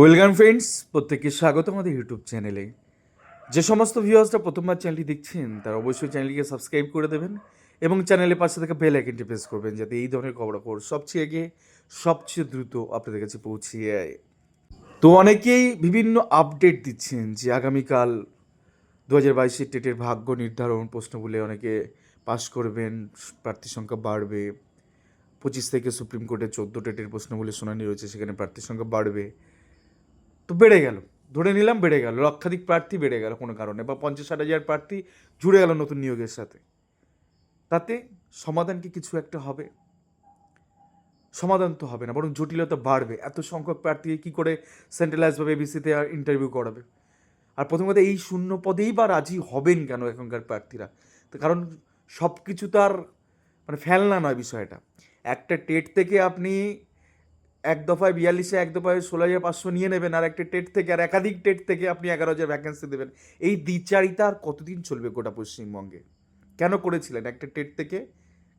Welcome friends, প্রত্যেককে স্বাগত আমাদের ইউটিউব চ্যানেলে। যে সমস্ত ভিউয়ার্সরা প্রথমবার চ্যানেলটি দেখছেন, তারা অবশ্যই চ্যানেলটিকে সাবস্ক্রাইব করে দেবেন এবং চ্যানেলের পাশে থেকে বেল আইকনটি প্রেস করবেন যাতে এই ধরনের খবরাখবর সবচেয়ে আগে, সবচেয়ে দ্রুত আপনাদের কাছে পৌঁছিয়ে যায়। তো অনেকেই বিভিন্ন আপডেট দিচ্ছেন যে আগামীকাল দু হাজার বাইশের টেটের ভাগ্য নির্ধারণ প্রশ্ন বলে অনেকে পাশ করবেন, প্রার্থী সংখ্যা বাড়বে। পঁচিশ থেকে সুপ্রিম কোর্টে চোদ্দ টেটের প্রশ্ন বলে শুনানি রয়েছে, সেখানে প্রার্থী সংখ্যা বাড়বে। তো বেড়ে গেল। ধরে নিলাম বেড়ে গেল, লক্ষাধিক প্রার্থী বেড়ে গেল কোনো কারণে বা পঞ্চাশ ষাট হাজার প্রার্থী জুড়ে গেল নতুন নিয়োগের সাথে। তাতে সমাধান কি কিছু একটা হবে? সমাধান তো হবে না, বরং জটিলতা বাড়বে। এত সংখ্যক প্রার্থীকে কী করে সেন্ট্রালাইজভাবে এবিসিতে ইন্টারভিউ করাবে? আর প্রথম কথা, এই শূন্য পদেই বা রাজি হবেন কেন এখনকার প্রার্থীরা? তো কারণ সব কিছু তো আর মানে ফেলনা নয় বিষয়টা। একটা টেট থেকে আপনি এক দফায় বিয়াল্লিশে, এক দফায় ষোলো হাজার পাঁচশো নিয়ে নেবেন আর একটা টেট থেকে আর একাধিক টেট থেকে আপনি এগারো হাজার ভ্যাকেন্সি দেবেন। এই দ্বিচারিতা আর কতদিন চলবে গোটা পশ্চিমবঙ্গে? কেন করেছিলেন একটা টেট থেকে?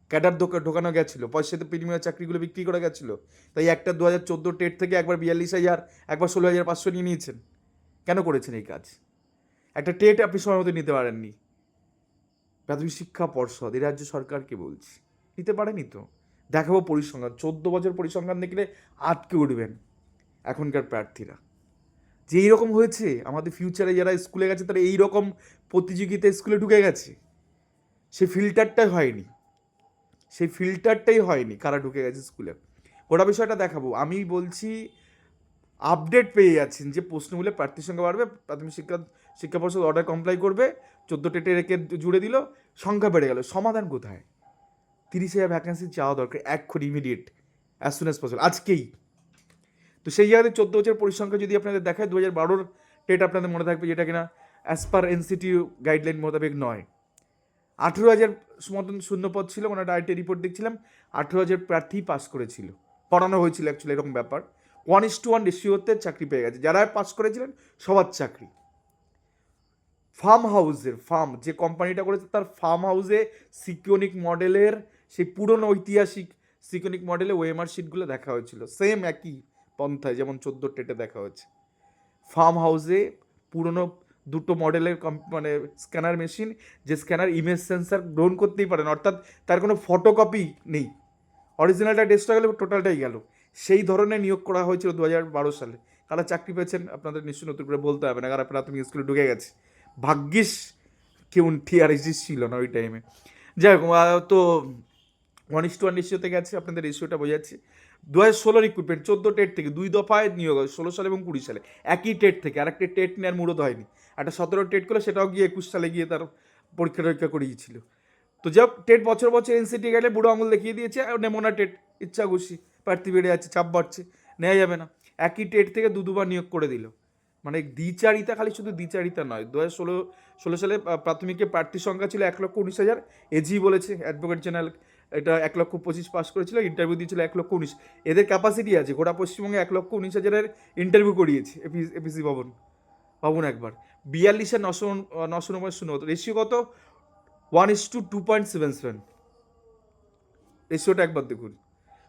ক্যাডার ঢোকা ঢোকানো গেছিল, পয়সাতে প্রিমিয়ার চাকরিগুলো বিক্রি করা গেছিল, তাই একটা দু হাজার চোদ্দ টেট থেকে একবার বিয়াল্লিশ হাজার, একবার ষোলো হাজার পাঁচশো নিয়ে নিয়েছেন। কেন করেছেন এই কাজ? একটা টেট আপনি সময় মতো নিতে পারেননি। প্রাথমিক শিক্ষা পর্ষদ, এই রাজ্য সরকারকে বলছি। নিতে পারেনি তো? দেখাবো পরিসংখ্যান। চোদ্দ বছর পরিসংখ্যান দেখলে আটকে উঠবেন এখনকার প্রার্থীরা। যে এইরকম হয়েছে, আমাদের ফিউচারে যারা স্কুলে গেছে, তারা এই রকম প্রতিযোগিতা স্কুলে ঢুকে গেছে। সেই ফিল্টারটাই হয়নি। সেই ফিল্টারটাই হয়নি কারা ঢুকে গেছে স্কুলে। ওটা বিষয়টা দেখাবো। আমি বলছি আপডেট পেয়ে যাচ্ছেন যে প্রশ্নগুলো প্রার্থীর সংখ্যা বাড়বে, প্রাথমিক শিক্ষা শিক্ষা পরিষদ অর্ডার কমপ্লাই করবে, চোদ্দ টেটে রেখে জুড়ে দিল, সংখ্যা বেড়ে গেল। সমাধান কোথায়? তিরিশ হাজার ভ্যাকেন্সি চাওয়া দরকার এক্ষুনি immediate as soon as possible আজকেই। তো সেই জায়গাতে চোদ্দ বছর পরিসংখ্যা যদি আপনাদের দেখায়, দু হাজার বারোর টেট আপনাদের মনে থাকবে যেটা কিনা অ্যাজ পার এনসিটি গাইডলাইন মোতাবেক নয়। আঠেরো হাজার মতন শূন্যপদ ছিল ওনার আইটি রিপোর্ট দেখছিলাম, আঠেরো হাজার প্রার্থী পাস করেছিল। পড়ানো হয়েছিল অ্যাকচুয়ালি এরকম ব্যাপার। ওয়ান ইস টু ওয়ান রেশিওতে চাকরি পেয়ে গেছে। যারা পাস করেছিলেন, সবার চাকরি। ফার্ম হাউসের ফার্ম যে কোম্পানিটা করেছে, তার ফার্ম হাউসে সিকিউনিক মডেলের সেই পুরনো ঐতিহাসিক সিকিওনিক মডেলে ওএমআর শিটগুলো দেখা হয়েছিল। সেম একই পন্থায়, যেমন চোদ্দ টেটে দেখা হয়েছে। ফার্ম হাউসে পুরনো দুটো মডেলের মানে স্ক্যানার মেশিন যে স্ক্যানার ইমেজ সেন্সার গ্রহণ করতেই পারেন, অর্থাৎ তার কোনো ফটোকপি নেই। অরিজিনালটা ডেস্কটা গেলে টোটালটাই গেল। সেই ধরনের নিয়োগ করা হয়েছিল দু হাজার বারো সালে। কারা চাকরি পেয়েছেন, আপনাদের নিশ্চয়ই নতুন করে বলতে হবে না কারা প্রাথমিক স্কুলে ঢুকে গেছে। ভাগ্যিস কেউ টিআরএসি ছিল না ওই টাইমে যাই হোক তো ওয়ান ইস টু ওয়ান গেছে, আপনাদের রেশিওটা বোঝাচ্ছি। দু হাজার ষোলো রিক্রুটমেন্ট চোদ্দ টেট থেকে দুই দফায় নিয়োগ হয়, ষোলো সালে এবং কুড়ি সালে। একই টেট থেকে আরেকটা টেট নেওয়ার মুরত হয়নি। একটা সতেরো টেট করলে সেটাও গিয়ে একুশ সালে গিয়ে তার পরীক্ষা টরীক্ষা করিয়েছিল তো যা টেট বছর বছর এনসিটি গেলে বুড়ো আঙুল দেখিয়ে দিয়েছে নেমোনা টেট ইচ্ছা খুশি প্রার্থী বেড়ে যাচ্ছে চাপ বাড়ছে, নেওয়া যাবে না। একই টেট থেকে দু দুবার নিয়োগ করে দিল। মানে দ্বিচারিতা খালি শুধু দ্বিচারিতা নয়। দু হাজার ষোলো ষোলো সালে প্রাথমিকে প্রার্থীর সংখ্যা ছিল এক লক্ষ উনিশ হাজার। এজি বলেছে অ্যাডভোকেট জেনারেল এটা এক লক্ষ পঁচিশ পাস করেছিল ইন্টারভিউ দিয়েছিল এক লক্ষ উনিশ। এদের ক্যাপাসিটি আছে, গোটা পশ্চিমবঙ্গে এক লক্ষ উনিশ হাজারের ইন্টারভিউ করিয়েছে এপি এপিসি ভবন। ভাবুন একবার। বিয়াল্লিশে নশো নশো নব্বই শূন্য রেশিও কত? One is two two point seven seven রেশিওটা একবার দেখুন।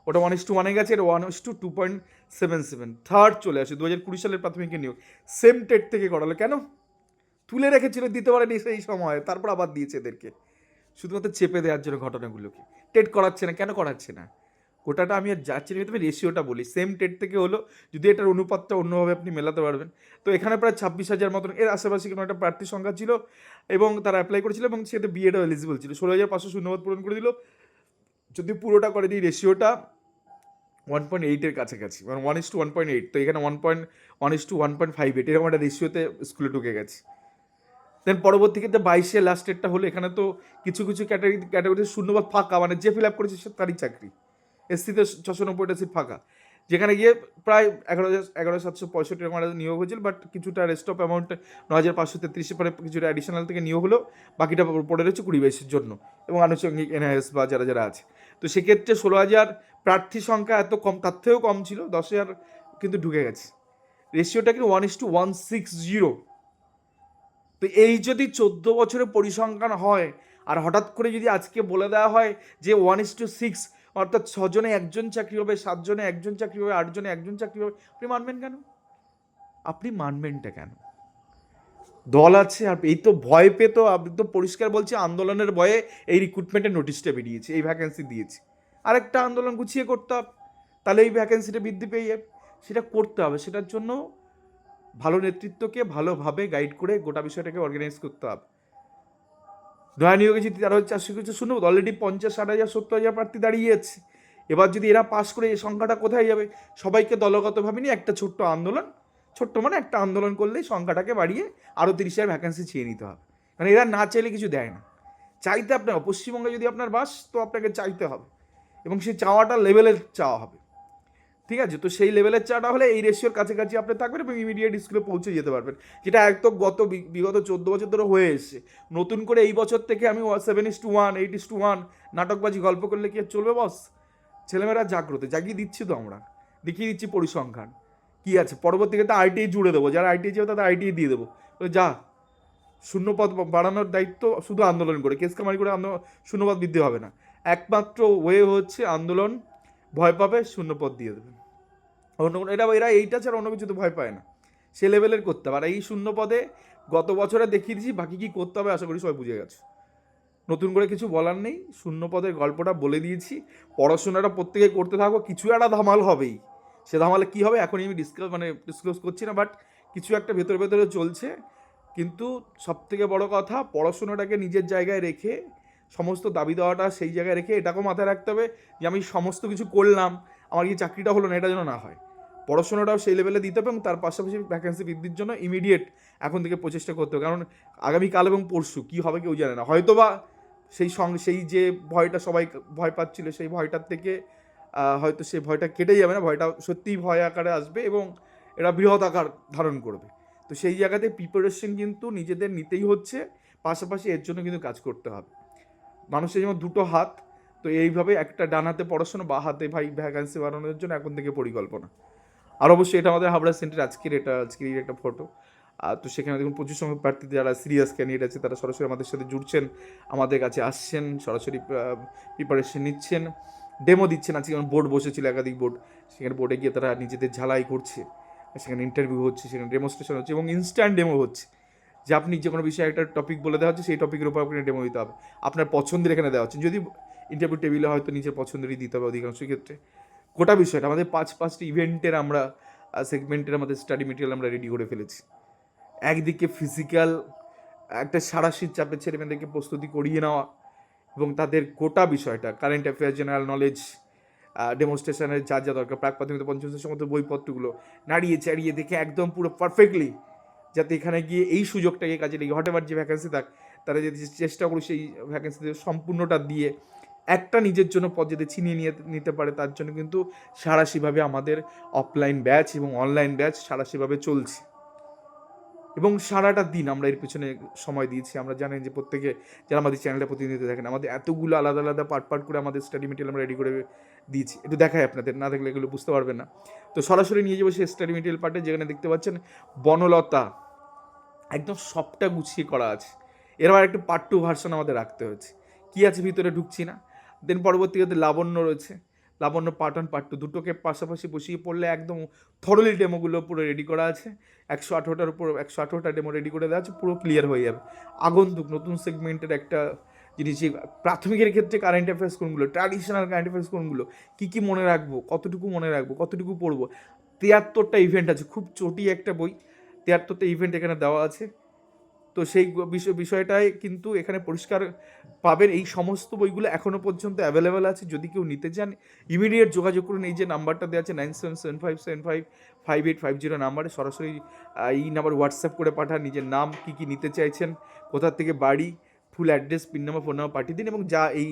ওটা ওয়ান ইস টু ওয়ানে গেছে, এটা one is two two point seven seven third চলে আসে দু হাজার কুড়ি সালের প্রাথমিক নিয়োগ। সেম টেট থেকে করালো, কেন? তুলে রেখেছিল, দিতে পারেনি সেই সময়, তারপর আবার দিয়েছে এদেরকে। শুধুমাত্র চেপে দেওয়ার জন্য ঘটনাগুলোকে। টেট করাচ্ছে না, কেন করাচ্ছে না? গোটাটা আমি আর যাচ্ছি না তবে রেশিওটা বলি। সেম টেট থেকে হলো, যদি এটার অনুপাতটা অন্যভাবে আপনি মেলাতে পারবেন। তো এখানে প্রায় ছাব্বিশ হাজার মতন, এর আশেপাশে কোনো একটা প্রার্থী সংখ্যা ছিল এবং তারা অ্যাপ্লাই করেছিল এবং সেটা বিএডও এলিজিবল ছিল। ষোলো হাজার পাঁচশো শূন্যপদ পূরণ করে দিল। যদি পুরোটা করে দিই রেশিওটা ওয়ান পয়েন্ট এইটের কাছাকাছি মানে one is two one point eight তো এখানে one point one is two one point five eight এরকম একটা রেশিওতে স্কুলে ঢুকে গেছে। দেন পরবর্তী ক্ষেত্রে বাইশে লাস্টেরটা হলো, এখানে তো কিছু কিছু ক্যাটাগরি ক্যাটাগরিতে শূন্যবাদ ফাঁকা মানে যে ফিল আপ করেছে সে তারই চাকরি। এসসিতে ছশো নব্বইটা সিট ফাঁকা। যেখানে গিয়ে প্রায় এগারো হাজার, এগারো সাতশো পঁয়ষট্টি একটা নিয়োগ হয়েছিল বাট কিছুটা রেস্ট অফ অ্যামাউন্ট ন হাজার পাঁচশো তেত্রিশে পরে কিছুটা অ্যাডিশনাল থেকে নিয়োগ হলো, বাকিটা পড়ে রয়েছে কুড়ি বাইশের জন্য এবং আনুষঙ্গিক এনআইএস বা যারা যারা আছে। তো সেক্ষেত্রে ষোলো হাজার প্রার্থী সংখ্যা এত কম, তার থেকেও কম ছিল, দশ হাজার কিন্তু ঢুকে গেছে। রেশিওটা কিন্তু one is two one six zero তো এই যদি চোদ্দ বছরের পরিসংখ্যান হয়, আর হঠাৎ করে যদি আজকে বলে দেওয়া হয় যে ওয়ান ইস টু সিক্স অর্থাৎ ছজনে একজন চাকরি হবে, সাতজনে একজন চাকরি হবে, আটজনে একজন চাকরি হবে, আপনি মানবেন কেন? আপনি মানবেনটা কেন? দল আছে, আর এই তো ভয় পেয়ে তো আপনি তো পরিষ্কার বলছি, আন্দোলনের ভয়ে এই রিক্রুটমেন্টের নোটিশটা বেরিয়েছে, এই ভ্যাকেন্সি দিয়েছে। আরেকটা আন্দোলন গুছিয়ে করতে হবে, তাহলে এই ভ্যাকেন্সিটা বৃদ্ধি পেয়ে যাবে। সেটা করতে হবে, সেটার জন্য ভালো নেতৃত্বকে ভালোভাবে গাইড করে গোটা বিষয়টাকে অর্গানাইজ করতে হবে। নয়া নিয়োগে যদি তারা হচ্ছে চারশো কিছু শুনব অলরেডি পঞ্চাশ, ষাট হাজার, সত্তর হাজার প্রার্থী দাঁড়িয়েছে এবার যদি এরা পাস করে, এই সংখ্যাটা কোথায় যাবে? সবাইকে দলগতভাবে নিয়ে একটা ছোট্ট আন্দোলন, ছোট্ট মানে একটা আন্দোলন করলেই সংখ্যাটাকে বাড়িয়ে আরও তিরিশ হাজার ভ্যাকেন্সি চেয়ে নিতে হবে। কারণ এরা না চাইলে কিছু দেয় না। চাইতে আপনার, পশ্চিমবঙ্গে যদি আপনার বাস, তো আপনাকে চাইতে হবে। এবং সেই চাওয়াটা লেভেলের চাওয়া হবে। ঠিক আছে? তো সেই লেভেলের চাটা হলে এই রেশিওর কাছাকাছি আপনি থাকবেন এবং ইমিডিয়েট স্কুলে পৌঁছে যেতে পারবেন। যেটা একদম গত বিগত চোদ্দ বছর ধরে হয়ে এসছে। নতুন করে এই বছর থেকে আমি seven is two one eight is two one নাটকবাজি, গল্প করলে কি চলবে বস ছেলেমেয়েরা জাগ্রত, জাগিয়ে দিচ্ছি তো আমরা। দেখিয়ে দিচ্ছি পরিসংখ্যান। কি আছে? পরবর্তীতে আইটিআই জুড়ে দেবো। যারা আইটিআই যাবে তাদের আইটিআই দিয়ে দেবো। যা, শূন্যপদ বাড়ানোর দায়িত্ব শুধু আন্দোলন করে। কেস কামারি করে শূন্যপদ বৃদ্ধি হবে না। একমাত্র ওয়ে হচ্ছে আন্দোলন। ভয় পাবে, শূন্যপদ দিয়ে দেবে। অন্য কোনো এটা এরা এইটা ছাড়া অন্য কিছু তো ভয় পায় না। সে লেভেলের করতে হবে। আর এই শূন্য পদে গত বছরে দেখিয়ে দিয়েছি, বাকি কী করতে হবে আশা করি সবাই বুঝে গেছে। নতুন করে কিছু বলার নেই, শূন্য পদের গল্পটা বলে দিয়েছি। পড়াশোনাটা প্রত্যেকে করতে থাকব কিছু একটা ধামাল হবেই। সে ধামালে কী হবে এখনই আমি ডিসকাস মানে ডিসক্লোজ করছি না বাট কিছু একটা ভেতরে ভেতরে চলছে। কিন্তু সবথেকে বড় কথা, পড়াশোনাটাকে নিজের জায়গায় রেখে, সমস্ত দাবি দেওয়াটা সেই জায়গায় রেখে এটাকেও মাথায় রাখতে হবে যে আমি সমস্ত কিছু করলাম। আমার কি চাকরিটা হলো না, এটা যেন না হয়। পড়াশোনাটাও সেই লেভেলে দিতে হবে এবং তার পাশাপাশি ভ্যাকেন্সি বৃদ্ধির জন্য ইমিডিয়েট এখন থেকে প্রচেষ্টা করতে হবে। কারণ আগামীকাল এবং পরশু কী হবে কেউ জানে না। হয়তো বা সেই সঙ্গে, সেই যে ভয়টা সবাই ভয় পাচ্ছিল, সেই ভয়টার থেকে হয়তো সেই ভয়টা কেটে যাবে না। ভয়টা সত্যিই ভয় আকারে আসবে এবং এরা বৃহৎ আকার ধারণ করবে। তো সেই জায়গাতে প্রিপারেশন কিন্তু নিজেদের নিতেই হচ্ছে। পাশাপাশি এর জন্য কিন্তু কাজ করতে হবে। মানুষের যেমন দুটো হাত তো এইভাবে একটা ডানাতে পড়াশোনা, বা হাতে ভাই ভ্যাকান্সি বাড়ানোর জন্য এখন থেকে পরিকল্পনা। আর অবশ্যই এটা আমাদের হাবড়া সেন্টার আজকের এটা, আজকের একটা ফটো আর তো সেখানে দেখুন প্রচুর সংখ্যক প্রার্থী যারা সিরিয়াস ক্যান্ডিডেট আছে, তারা সরাসরি আমাদের সাথে জুড়ছেন, আমাদের কাছে আসছেন, সরাসরি প্রিপারেশন নিচ্ছেন। ডেমো দিচ্ছেন, আজকে যেমন বোর্ড বসেছিল, একাধিক বোর্ড সেখানে বোর্ডে গিয়ে তারা নিজেদের ঝালাই করছে। সেখানে ইন্টারভিউ হচ্ছে, সেখানে ডেমোস্ট্রেশন হচ্ছে এবং ইনস্ট্যান্ট ডেমো হচ্ছে। যে আপনি যে কোনো বিষয়ে একটা টপিক বলে দেওয়া হচ্ছে, সেই টপিকের উপর আপনাকে ডেমো দিতে হবে। আপনার পছন্দের এখানে দেওয়া হচ্ছে। যদি ইন্টারভিউ টেবিলে হয়তো নিজের পছন্দেরই দিতে হবে অধিকাংশ ক্ষেত্রে। গোটা বিষয়টা, আমাদের পাঁচ, পাঁচটি ইভেন্টের আমরা সেগমেন্টের আমাদের স্টাডি মেটেরিয়াল আমরা রেডি করে ফেলেছি। একদিকে ফিজিক্যাল একটা সারাশির চাপে ছেলে মেয়েদেরকে প্রস্তুতি করিয়ে নেওয়া এবং তাদের গোটা বিষয়টা কারেন্ট অ্যাফেয়ার জেনারেল নলেজ ডেমনস্ট্রেশনের যা যা দরকার, প্রাক প্রাথমিক পঞ্চমের সমস্ত বইপত্রগুলো নাড়িয়ে চাড়িয়ে দেখে একদম পুরো পারফেক্টলি যাতে এখানে গিয়ে এই সুযোগটাকে কাজে লেগে হটেবার যে ভ্যাকেন্সি থাক, তারা যদি চেষ্টা করি সেই ভ্যাকেন্সি সম্পূর্ণটা দিয়ে একটা নিজের জন্য পদ যাতে ছিনিয়ে নিয়ে নিতে পারে, তার জন্য কিন্তু সারাশিভাবে আমাদের অফলাইন ব্যাচ এবং অনলাইন ব্যাচ সারাশিভাবে চলছে। এবং সারাটা দিন আমরা এর পিছনে সময় দিয়েছি। আমরা জানেন যে প্রত্যেকে যারা আমাদের চ্যানেলটা প্রতিনিধিত্ব দেখেন, আমাদের এতগুলো আলাদা আলাদা পার্ট পার্ট করে আমাদের স্টাডি মেটেরিয়াল আমরা রেডি করে দিয়েছি। একটু দেখাই আপনাদের, না দেখলে এগুলো বুঝতে পারবেন না। তো সরাসরি নিয়ে যাব সেই স্টাডি মেটেরিয়াল পার্টে যেখানে দেখতে পাচ্ছেন বনলতা, একদম সবটা গুছিয়ে করা আছে। এর আবার একটু পার্ট টু ভার্সন আমাদের রাখতে হয়েছে কী আছে ভিতরে ঢুকছি না? দেন পরবর্তীতে লাবণ্য রয়েছে। Labanya part one part two দুটোকে পাশাপাশি বসিয়ে পড়লে একদম থরলি ডেমোগুলো পুরো রেডি করা আছে। একশো আঠেরোটার উপর একশো আঠেরোটা ডেমো রেডি করে দেওয়া আছে, পুরো ক্লিয়ার হয়ে যাবে। আগন্তুক নতুন সেগমেন্টের একটা জিনিস যে প্রাথমিকের ক্ষেত্রে কারেন্ট অ্যাফেয়ার্স কোনগুলো ট্র্যাডিশনাল কারেন্ট অ্যাফেয়ার্স কোনগুলো, কী কী মনে রাখব, কতটুকু মনে রাখব, কতটুকু পড়ব, তিয়াত্তরটা ইভেন্ট আছে, খুব চটি একটা বই, তিয়াত্তরটা ইভেন্ট এখানে দেওয়া আছে। তো সেই বিষয়, বিষয়টায় কিন্তু এখানে পরিষ্কার পাবেন। এই সমস্ত বইগুলো এখনও পর্যন্ত অ্যাভেলেবেল আছে। যদি কেউ নিতে চান ইমিডিয়েট যোগাযোগ করুন। এই যে নাম্বারটা দেওয়া আছে nine seven seven five seven five five eight five zero নাম্বারে সরাসরি এই নাম্বার হোয়াটসঅ্যাপ করে পাঠান। নিজের নাম, কী কী নিতে চাইছেন, কোথা থেকে বাড়ি full address pin number phone number পাঠিয়ে দিন এবং যা এই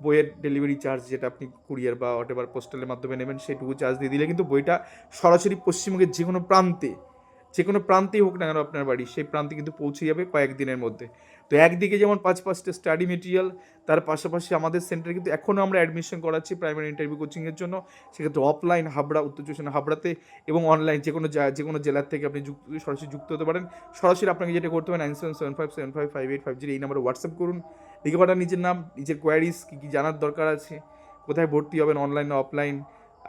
বইয়ের ডেলিভারি চার্জ যেটা আপনি কুরিয়ার বা হোয়াট পোস্টালের মাধ্যমে নেবেন, সেটুকু চার্জ দিয়ে দিলে কিন্তু বইটা সরাসরি পশ্চিমবঙ্গের যে কোনো প্রান্তে যে কোনো প্রান্তেই হোক না কেন আপনার বাড়ি, সেই প্রান্তে কিন্তু পৌঁছে যাবে কয়েকদিনের মধ্যে। তো একদিকে যেমন পাঁচ পাঁচটা স্টাডি মেটেরিয়াল তার পাশাপাশি আমাদের সেন্টারে কিন্তু এখনও আমরা অ্যাডমিশন করাচ্ছি প্রাইমারি ইন্টারভিউ কোচিংয়ের জন্য। সেক্ষেত্রে অফলাইন হাবড়া, উত্তর চব্বিশ হাবড়াতে এবং অনলাইন যে কোনো যে কোনো জেলার থেকে আপনি যুক্ত, সরাসরি যুক্ত হতে পারেন। সরাসরি আপনাকে যেটা করতে হবে nine seven seven five seven five five eight five zero এই নাম্বারে হোয়াটসঅ্যাপ করুন। লিখে পাঠান নিজের নাম, নিজের কোয়ারিজ কী কী জানার দরকার আছে, কোথায় ভর্তি হবেন অনলাইন না অফলাইন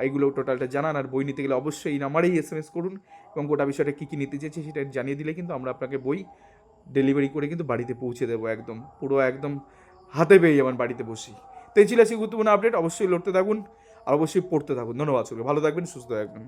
এইগুলো টোটালটা জানান আর বই নিতে গেলে অবশ্যই এই নাম্বারেই এস এম এস করুন এবং গোটা বিষয়টা কী কী নিতে চেয়েছে সেটা জানিয়ে দিলে কিন্তু আমরা আপনাকে বই ডেলিভারি করে কিন্তু বাড়িতে পৌঁছে দেবো একদম। পুরো একদম হাতে পেয়ে যাবেন বাড়িতে বসি তো এই ছিল সেই গুরুত্বপূর্ণ আপডেট অবশ্যই লড়তে থাকুন আর অবশ্যই পড়তে থাকুন। ধন্যবাদ সকলে ভালো থাকবেন, সুস্থ থাকবেন।